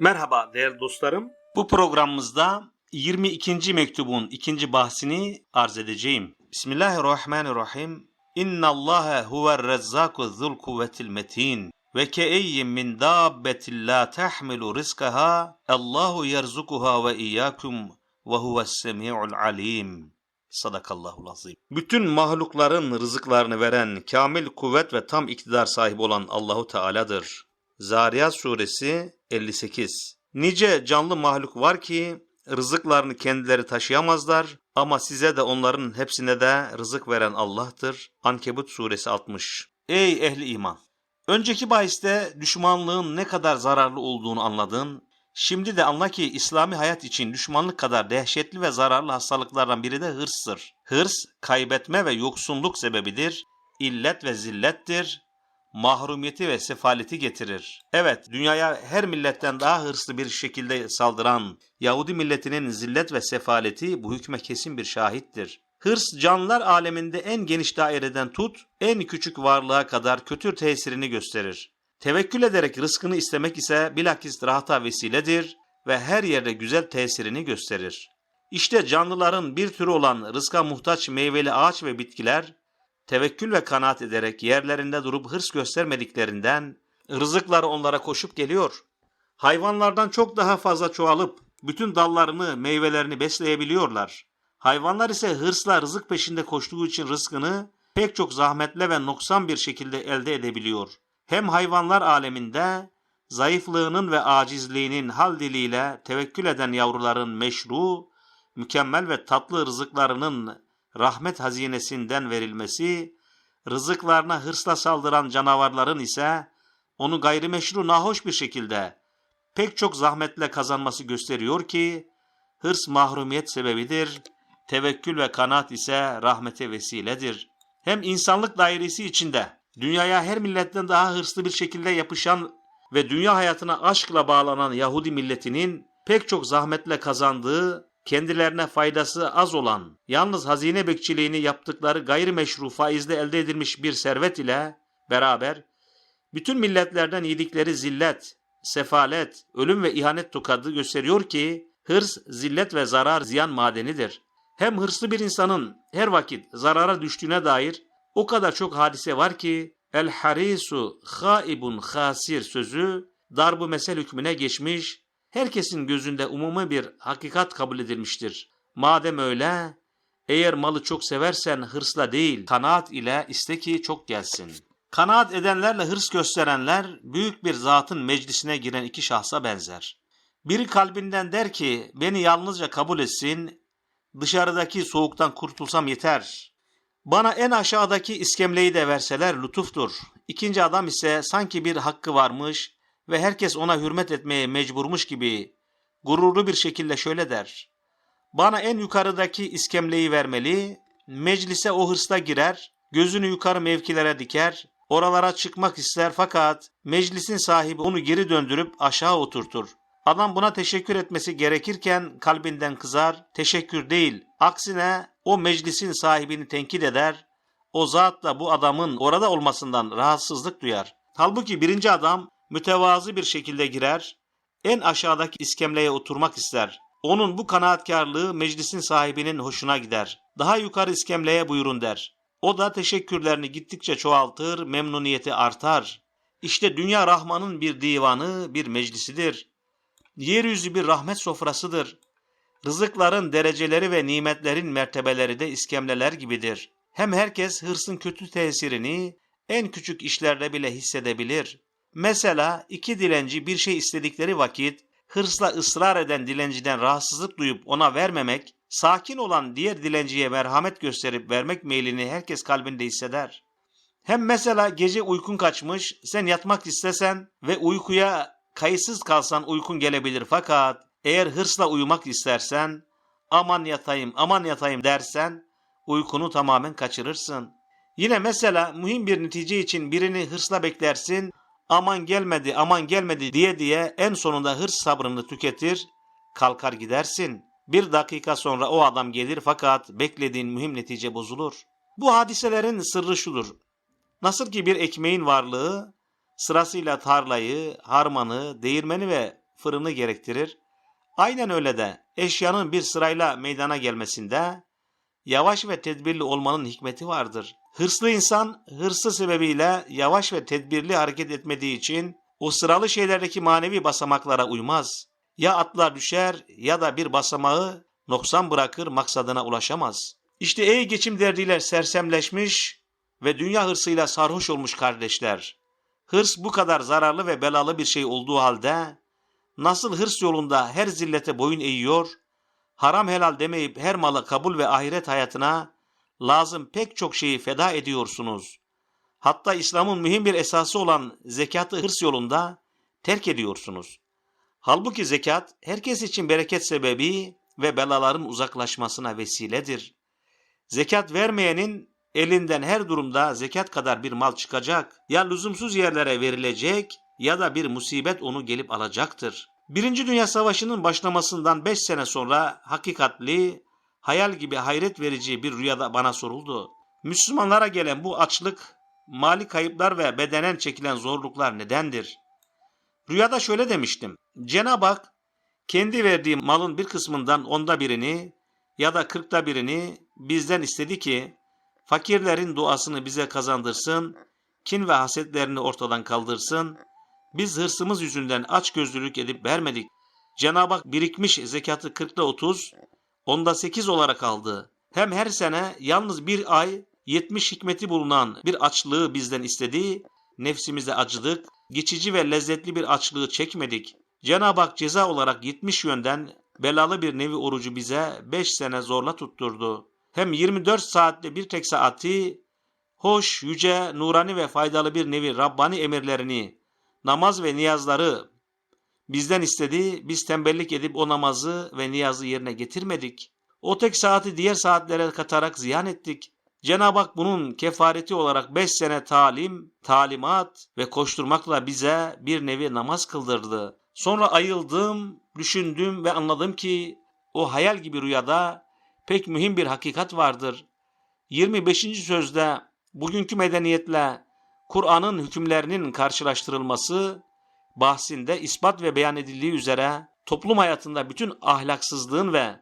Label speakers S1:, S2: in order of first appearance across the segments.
S1: Merhaba değerli dostlarım. Bu programımızda 22. mektubun ikinci bahsini arz edeceğim. Bismillahirrahmanirrahim. İnna Allaha huver rezzaku zul kuvvetil metin. Ve keeyyin min dabbetin la tahmilu rizkaha. Allahu yerzukuha ve iyyakum ve huves semi'ul alim. Sadakallahul azim. Bütün mahlukların rızıklarını veren kamil kuvvet ve tam iktidar sahibi olan Allahu Teala'dır. Zariyat suresi 58. Nice canlı mahluk var ki rızıklarını kendileri taşıyamazlar ama size de onların hepsine de rızık veren Allah'tır. Ankebut suresi 60. Ey ehli iman! Önceki bahiste düşmanlığın ne kadar zararlı olduğunu anladın. Şimdi de anla ki İslami hayat için düşmanlık kadar dehşetli ve zararlı hastalıklardan biri de hırstır. Hırs, kaybetme ve yoksunluk sebebidir, illet ve zillettir, mahrumiyeti ve sefaleti getirir. Evet, dünyaya her milletten daha hırslı bir şekilde saldıran Yahudi milletinin zillet ve sefaleti bu hükme kesin bir şahittir. Hırs canlılar aleminde en geniş daireden tut, en küçük varlığa kadar kötü tesirini gösterir. Tevekkül ederek rızkını istemek ise bilakis rahata vesiledir ve her yerde güzel tesirini gösterir. İşte canlıların bir türü olan rızka muhtaç meyveli ağaç ve bitkiler, tevekkül ve kanaat ederek yerlerinde durup hırs göstermediklerinden rızıkları onlara koşup geliyor. Hayvanlardan çok daha fazla çoğalıp bütün dallarını, meyvelerini besleyebiliyorlar. Hayvanlar ise hırsla rızık peşinde koştuğu için rızkını pek çok zahmetle ve noksan bir şekilde elde edebiliyor. Hem hayvanlar aleminde zayıflığının ve acizliğinin hal diliyle tevekkül eden yavruların meşru, mükemmel ve tatlı rızıklarının rahmet hazinesinden verilmesi, rızıklarına hırsla saldıran canavarların ise onu gayrimeşru nahoş bir şekilde pek çok zahmetle kazanması gösteriyor ki, hırs mahrumiyet sebebidir, tevekkül ve kanaat ise rahmete vesiledir. Hem insanlık dairesi içinde dünyaya her milletten daha hırslı bir şekilde yapışan ve dünya hayatına aşkla bağlanan Yahudi milletinin pek çok zahmetle kazandığı, kendilerine faydası az olan, yalnız hazine bekçiliğini yaptıkları gayrimeşru faizle elde edilmiş bir servet ile beraber, bütün milletlerden yedikleri zillet, sefalet, ölüm ve ihanet tokadı gösteriyor ki, hırs, zillet ve zarar ziyan madenidir. Hem hırslı bir insanın her vakit zarara düştüğüne dair o kadar çok hadise var ki el harisu haibun hasir sözü darbu mesel hükmüne geçmiş, herkesin gözünde umumi bir hakikat kabul edilmiştir. Madem öyle, eğer malı çok seversen hırsla değil, kanaat ile iste ki çok gelsin. Kanaat edenlerle hırs gösterenler büyük bir zatın meclisine giren iki şahsa benzer. Biri kalbinden der ki beni yalnızca kabul etsin, dışarıdaki soğuktan kurtulsam yeter. Bana en aşağıdaki iskemleyi de verseler lütuftur. İkinci adam ise sanki bir hakkı varmış ve herkes ona hürmet etmeye mecburmuş gibi gururlu bir şekilde şöyle der. Bana en yukarıdaki iskemleyi vermeli, meclise o hırsla girer, gözünü yukarı mevkilere diker, oralara çıkmak ister fakat meclisin sahibi onu geri döndürüp aşağı oturtur. Adam buna teşekkür etmesi gerekirken kalbinden kızar, teşekkür değil, aksine o meclisin sahibini tenkit eder, o zat da bu adamın orada olmasından rahatsızlık duyar. Halbuki birinci adam mütevazı bir şekilde girer, en aşağıdaki iskemleye oturmak ister. Onun bu kanaatkarlığı meclisin sahibinin hoşuna gider. Daha yukarı iskemleye buyurun der. O da teşekkürlerini gittikçe çoğaltır, memnuniyeti artar. İşte dünya Rahman'ın bir divanı, bir meclisidir. Yeryüzü bir rahmet sofrasıdır. Rızıkların dereceleri ve nimetlerin mertebeleri de iskemleler gibidir. Hem herkes hırsın kötü tesirini en küçük işlerde bile hissedebilir. Mesela iki dilenci bir şey istedikleri vakit hırsla ısrar eden dilenciden rahatsızlık duyup ona vermemek, sakin olan diğer dilenciye merhamet gösterip vermek meylini herkes kalbinde hisseder. Hem mesela gece uykun kaçmış, sen yatmak istesen ve uykuya kayıtsız kalsan uykun gelebilir fakat eğer hırsla uyumak istersen, aman yatayım, aman yatayım dersen, uykunu tamamen kaçırırsın. Yine mesela mühim bir netice için birini hırsla beklersin, aman gelmedi, aman gelmedi diye diye en sonunda hırs sabrını tüketir, kalkar gidersin. Bir dakika sonra o adam gelir fakat beklediğin mühim netice bozulur. Bu hadiselerin sırrı şudur. Nasıl ki bir ekmeğin varlığı sırasıyla tarlayı, harmanı, değirmeni ve fırını gerektirir. Aynen öyle de eşyanın bir sırayla meydana gelmesinde yavaş ve tedbirli olmanın hikmeti vardır. Hırslı insan hırsı sebebiyle yavaş ve tedbirli hareket etmediği için o sıralı şeylerdeki manevi basamaklara uymaz. Ya atlar düşer ya da bir basamağı noksan bırakır maksadına ulaşamaz. İşte ey geçim derdiyle sersemleşmiş ve dünya hırsıyla sarhoş olmuş kardeşler. Hırs bu kadar zararlı ve belalı bir şey olduğu halde nasıl hırs yolunda her zillete boyun eğiyor, haram helal demeyip her malı kabul ve ahiret hayatına lazım pek çok şeyi feda ediyorsunuz. Hatta İslam'ın mühim bir esası olan zekatı hırs yolunda terk ediyorsunuz. Halbuki zekat herkes için bereket sebebi ve belaların uzaklaşmasına vesiledir. Zekat vermeyenin elinden her durumda zekat kadar bir mal çıkacak, ya lüzumsuz yerlere verilecek ya da bir musibet onu gelip alacaktır. Birinci Dünya Savaşı'nın başlamasından 5 sene sonra hakikatli, hayal gibi hayret verici bir rüyada bana soruldu. Müslümanlara gelen bu açlık, mali kayıplar ve bedenen çekilen zorluklar nedendir? Rüyada şöyle demiştim. Cenab-ı Hak kendi verdiği malın bir kısmından onda birini ya da kırkta birini bizden istedi ki fakirlerin duasını bize kazandırsın, kin ve hasetlerini ortadan kaldırsın. Biz hırsımız yüzünden aç gözlülük edip vermedik. Cenab-ı Hak birikmiş zekatı kırkta otuz, onda sekiz olarak aldı. Hem her sene yalnız bir ay yetmiş hikmeti bulunan bir açlığı bizden istedi, nefsimize acıdık, geçici ve lezzetli bir açlığı çekmedik. Cenab-ı Hak ceza olarak 70 yönden belalı bir nevi orucu bize 5 sene zorla tutturdu. Hem 24 saatte bir tek saati hoş, yüce, nurani ve faydalı bir nevi Rabbani emirlerini, namaz ve niyazları bizden istedi. Biz tembellik edip o namazı ve niyazı yerine getirmedik. O tek saati diğer saatlere katarak ziyan ettik. Cenab-ı Hak bunun kefareti olarak 5 sene talim, talimat ve koşturmakla bize bir nevi namaz kıldırdı. Sonra ayıldım, düşündüm ve anladım ki o hayal gibi rüyada pek mühim bir hakikat vardır. 25. sözde bugünkü medeniyetle Kur'an'ın hükümlerinin karşılaştırılması bahsinde ispat ve beyan edildiği üzere toplum hayatında bütün ahlaksızlığın ve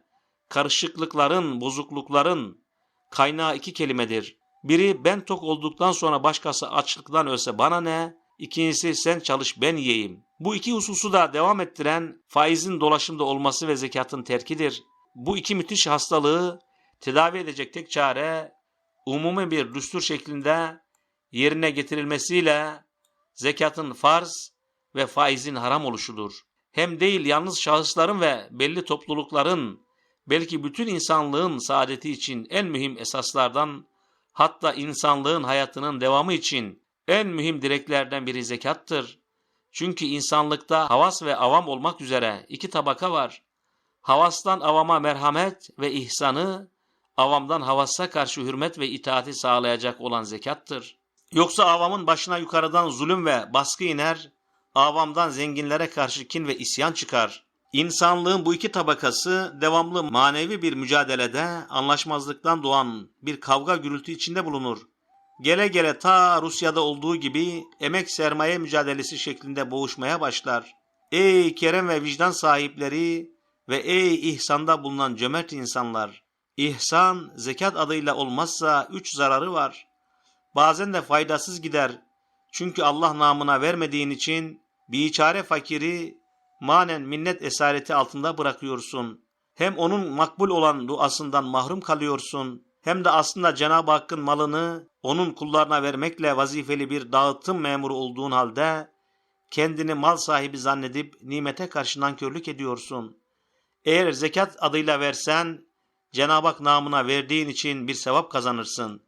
S1: karışıklıkların, bozuklukların kaynağı iki kelimedir. Biri ben tok olduktan sonra başkası açlıktan ölse bana ne? İkincisi sen çalış ben yiyeyim. Bu iki hususu da devam ettiren faizin dolaşımda olması ve zekatın terkidir. Bu iki müthiş hastalığı tedavi edecek tek çare umumi bir düstur şeklinde yerine getirilmesiyle zekatın farz ve faizin haram oluşudur. Hem değil yalnız şahısların ve belli toplulukların belki bütün insanlığın saadeti için en mühim esaslardan hatta insanlığın hayatının devamı için en mühim direklerden biri zekattır. Çünkü insanlıkta havas ve avam olmak üzere iki tabaka var. Havastan avama merhamet ve ihsanı, avamdan havassa karşı hürmet ve itaati sağlayacak olan zekattır. Yoksa avamın başına yukarıdan zulüm ve baskı iner, avamdan zenginlere karşı kin ve isyan çıkar. İnsanlığın bu iki tabakası devamlı manevi bir mücadelede anlaşmazlıktan doğan bir kavga gürültü içinde bulunur. Gele gele ta Rusya'da olduğu gibi emek sermaye mücadelesi şeklinde boğuşmaya başlar. Ey kerem ve vicdan sahipleri ve ey ihsanda bulunan cömert insanlar! İhsan zekat adıyla olmazsa üç zararı var. Bazen de faydasız gider. Çünkü Allah namına vermediğin için biçare fakiri manen minnet esareti altında bırakıyorsun. Hem onun makbul olan duasından mahrum kalıyorsun hem de aslında Cenab-ı Hakk'ın malını onun kullarına vermekle vazifeli bir dağıtım memuru olduğun halde kendini mal sahibi zannedip nimete karşı nankörlük ediyorsun. Eğer zekat adıyla versen Cenab-ı Hak namına verdiğin için bir sevap kazanırsın.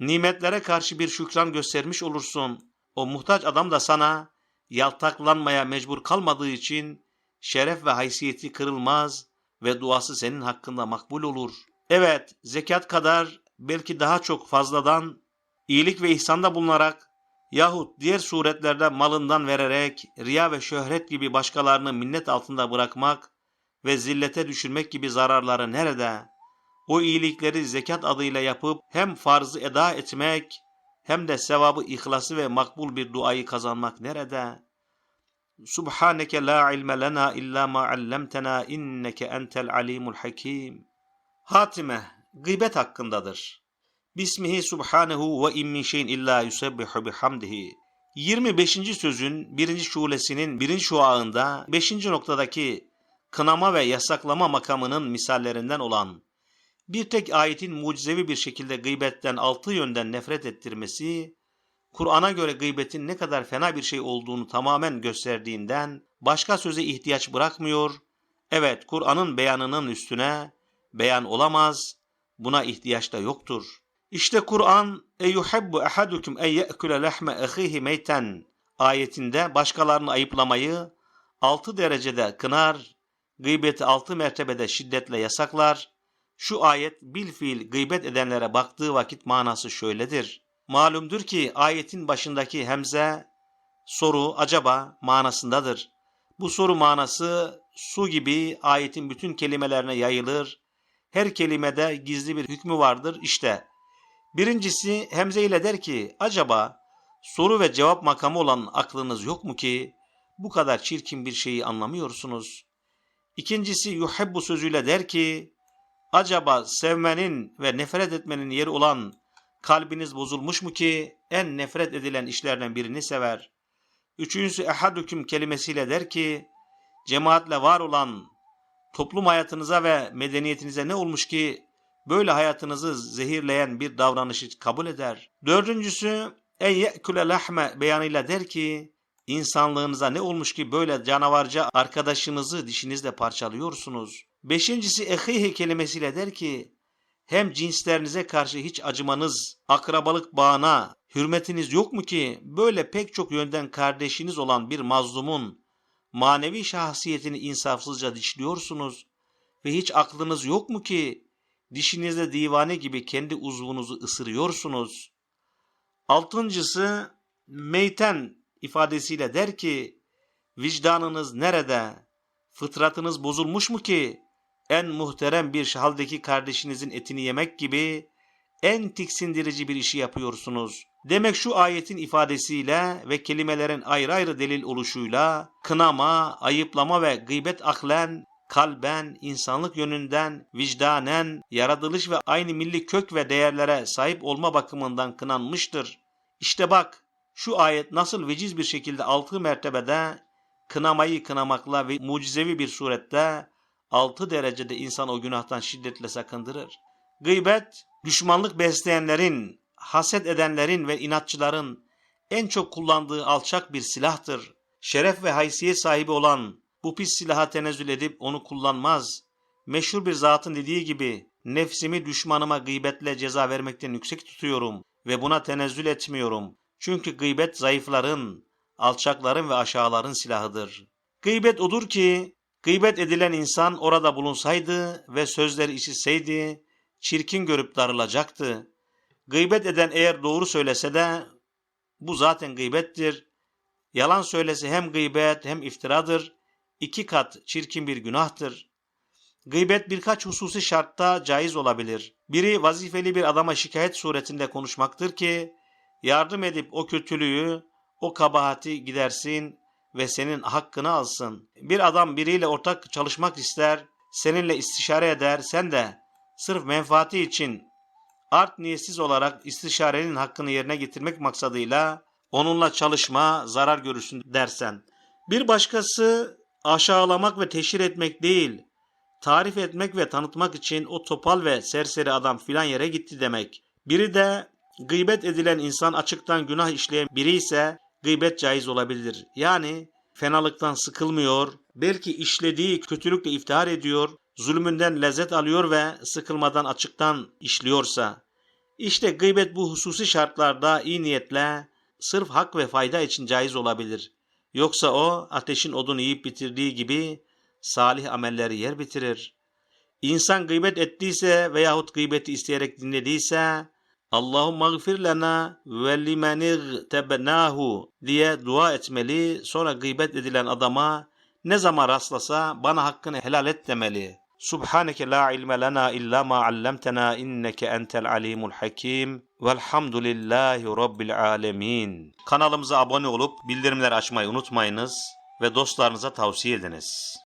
S1: Nimetlere karşı bir şükran göstermiş olursun. O muhtaç adam da sana yaltaklanmaya mecbur kalmadığı için şeref ve haysiyeti kırılmaz ve duası senin hakkında makbul olur. Evet, zekat kadar belki daha çok fazladan iyilik ve ihsanda bulunarak yahut diğer suretlerde malından vererek riya ve şöhret gibi başkalarını minnet altında bırakmak ve zillete düşürmek gibi zararları nerede? O iyilikleri zekat adıyla yapıp hem farzı eda etmek hem de sevabı ihlası ve makbul bir duayı kazanmak nerede? Subhaneke la ilme lena illa ma allamtena inneke entel alimul hakim. Hatime gıybet hakkındadır. Bismihi subhanehu ve in min şeyin illa yusebbihu bihamdihi. 25. sözün 1. şulesinin 1. şuağında 5. noktadaki kınama ve yasaklama makamının misallerinden olan bir tek ayetin mucizevi bir şekilde gıybetten altı yönden nefret ettirmesi, Kur'an'a göre gıybetin ne kadar fena bir şey olduğunu tamamen gösterdiğinden başka söze ihtiyaç bırakmıyor. Evet, Kur'an'ın beyanının üstüne beyan olamaz, buna ihtiyaç da yoktur. İşte Kur'an "Eyuhibbu ahadukum en ye'kule lahme ahihi meyten" ayetinde başkalarını ayıplamayı altı derecede kınar, gıybeti altı mertebede şiddetle yasaklar. Şu ayet bil fiil gıybet edenlere baktığı vakit manası şöyledir. Malumdur ki ayetin başındaki hemze soru acaba manasındadır. Bu soru manası su gibi ayetin bütün kelimelerine yayılır. Her kelimede gizli bir hükmü vardır. İşte birincisi hemze ile der ki acaba soru ve cevap makamı olan aklınız yok mu ki bu kadar çirkin bir şeyi anlamıyorsunuz? İkincisi yuhebbu sözüyle der ki acaba sevmenin ve nefret etmenin yeri olan kalbiniz bozulmuş mu ki en nefret edilen işlerden birini sever? Üçüncüsü ehadüküm kelimesiyle der ki cemaatle var olan toplum hayatınıza ve medeniyetinize ne olmuş ki böyle hayatınızı zehirleyen bir davranışı kabul eder. Dördüncüsü en ye'kule lahme beyanıyla der ki insanlığınıza ne olmuş ki böyle canavarca arkadaşınızı dişinizle parçalıyorsunuz. Beşincisi ehihi kelimesiyle der ki hem cinslerinize karşı hiç acımanız, akrabalık bağına, hürmetiniz yok mu ki böyle pek çok yönden kardeşiniz olan bir mazlumun manevi şahsiyetini insafsızca dişliyorsunuz ve hiç aklınız yok mu ki dişinizle divane gibi kendi uzvunuzu ısırıyorsunuz. Altıncısı meyten ifadesiyle der ki vicdanınız nerede? Fıtratınız bozulmuş mu ki en muhterem bir haldeki kardeşinizin etini yemek gibi en tiksindirici bir işi yapıyorsunuz. Demek şu ayetin ifadesiyle ve kelimelerin ayrı ayrı delil oluşuyla kınama, ayıplama ve gıybet aklen, kalben, insanlık yönünden, vicdanen, yaratılış ve aynı milli kök ve değerlere sahip olma bakımından kınanmıştır. İşte bak şu ayet nasıl veciz bir şekilde altı mertebede kınamayı kınamakla ve mucizevi bir surette altı derecede insan o günahtan şiddetle sakındırır. Gıybet, düşmanlık besleyenlerin, haset edenlerin ve inatçıların en çok kullandığı alçak bir silahtır. Şeref ve haysiyet sahibi olan bu pis silaha tenezzül edip onu kullanmaz. Meşhur bir zatın dediği gibi nefsimi düşmanıma gıybetle ceza vermekten yüksek tutuyorum ve buna tenezzül etmiyorum. Çünkü gıybet zayıfların, alçakların ve aşağıların silahıdır. Gıybet odur ki Gıybet edilen insan orada bulunsaydı ve sözleri işitseydi, çirkin görüp darılacaktı. Gıybet eden eğer doğru söylese de bu zaten gıybettir. Yalan söylese hem gıybet hem iftiradır. İki kat çirkin bir günahtır. Gıybet birkaç hususi şartta caiz olabilir. Biri vazifeli bir adama şikayet suretinde konuşmaktır ki yardım edip o kötülüğü, o kabahati gidersin ve senin hakkını alsın. Bir adam biriyle ortak çalışmak ister, seninle istişare eder, sen de sırf menfaati için art niyetsiz olarak istişarenin hakkını yerine getirmek maksadıyla onunla çalışma, zarar görürsün dersen. Bir başkası aşağılamak ve teşhir etmek değil, tarif etmek ve tanıtmak için o topal ve serseri adam filan yere gitti demek. Biri de gıybet edilen insan açıktan günah işleyen biri ise gıybet caiz olabilir. Yani fenalıktan sıkılmıyor, belki işlediği kötülükle iftihar ediyor, zulmünden lezzet alıyor ve sıkılmadan açıktan işliyorsa, işte gıybet bu hususi şartlarda iyi niyetle, sırf hak ve fayda için caiz olabilir. Yoksa o ateşin odunu yiyip bitirdiği gibi salih amelleri yer bitirir. İnsan gıybet ettiyse veyahut gıybeti isteyerek dinlediyse, Allahümme gfir lena ve limen igtebnahu diye dua etmeli. Sonra gıybet edilen adama ne zaman rastlasa bana hakkını helal et demeli. Subhaneke la ilme lena illa ma allamtena inneke entel alimul hakim. Velhamdülillahi rabbil alemin. Kanalımıza abone olup bildirimleri açmayı unutmayınız. ve dostlarınıza tavsiye ediniz.